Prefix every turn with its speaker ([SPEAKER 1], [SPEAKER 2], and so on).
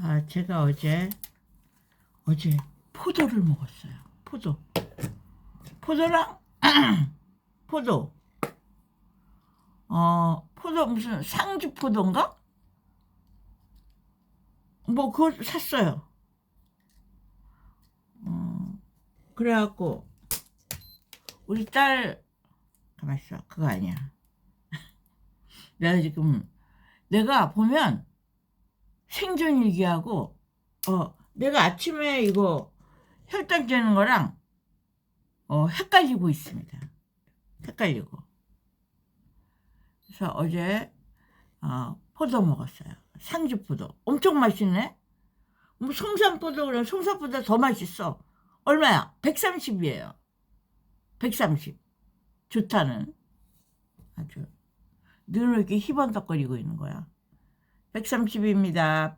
[SPEAKER 1] 아, 제가 어제, 어제 포도를 먹었어요. 포도. 포도랑, 포도. 어, 포도 무슨 상주 포도인가? 뭐, 그거 샀어요. 어, 그래갖고, 우리 딸, 가만있어. 그거 아니야. 내가 지금, 내가 보면, 생존 일기하고 어 내가 아침에 이거 혈당 재는 거랑 어 헷갈리고 있습니다. 헷갈리고. 그래서 어제 어 포도 먹었어요. 상주 포도. 엄청 맛있네. 뭐 송산 포도 그래 송산보다 더 맛있어. 얼마야? 130이에요. 130. 좋다는. 아주. 눈을 이렇게 희번덕거리고 있는 거야. 130입니다.